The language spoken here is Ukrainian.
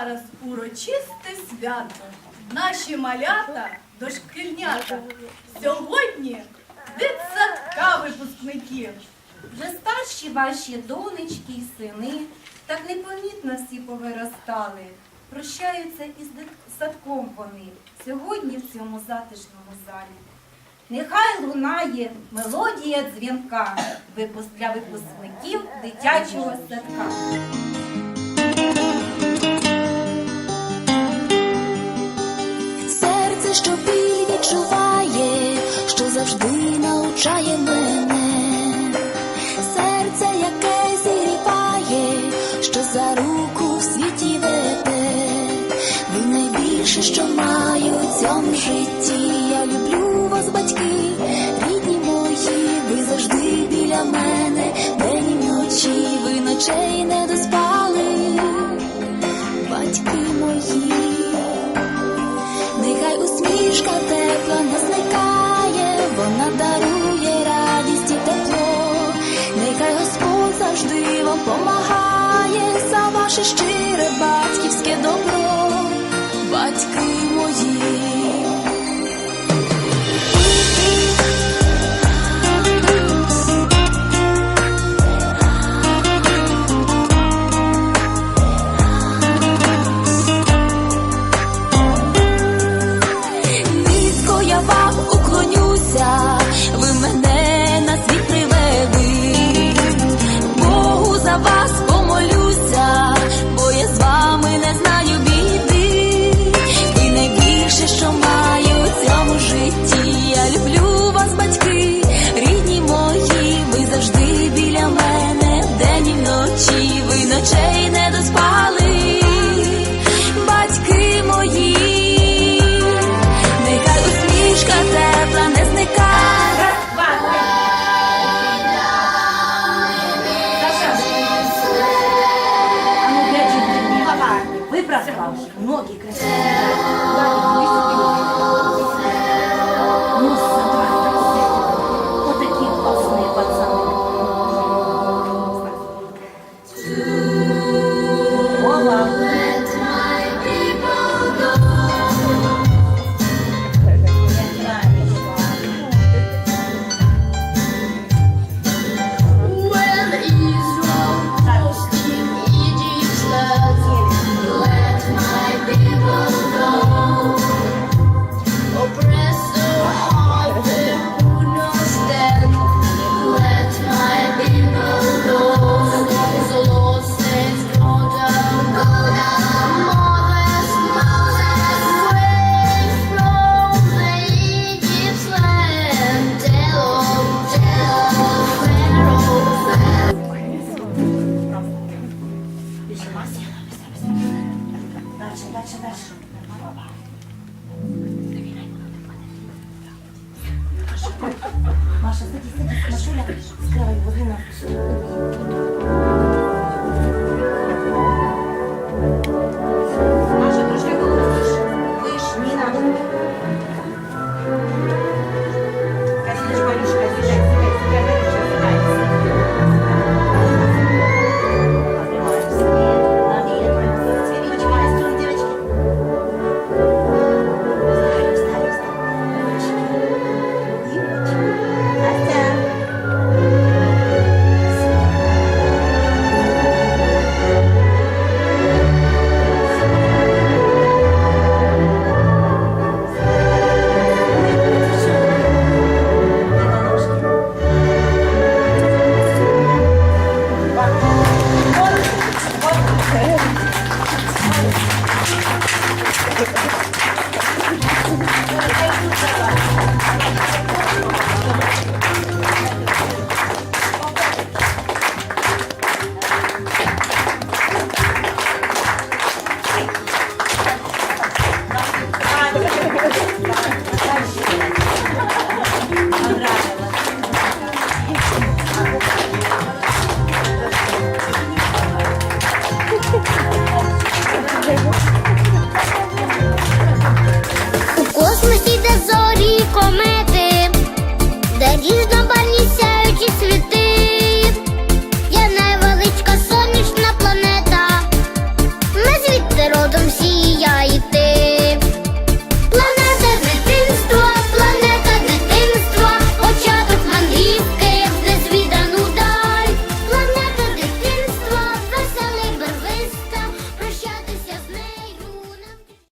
зараз урочисте свято. Наші малята, дошкільнята, сьогодні дитсадка випускників. Вже старші ваші донечки й сини, так непомітно всі повиростали. Прощаються із садком вони сьогодні в цьому затишному залі. Нехай лунає мелодія дзвінка для випускників дитячого садка. Що біль відчуває, що завжди навчає мене, серце, яке зігріває, що за руку в світі веде, ви найбільше, що маю в цьому житті. Я люблю вас, батьки, рідні мої, ви завжди біля мене, день і вночі, ви ночей не доспали, завжди вам помагає за ваше щире батьківське добро, батьки мої. Ноги красиві. Дальше, дальше, дальше. Маша, садись, садись, Машуля, води на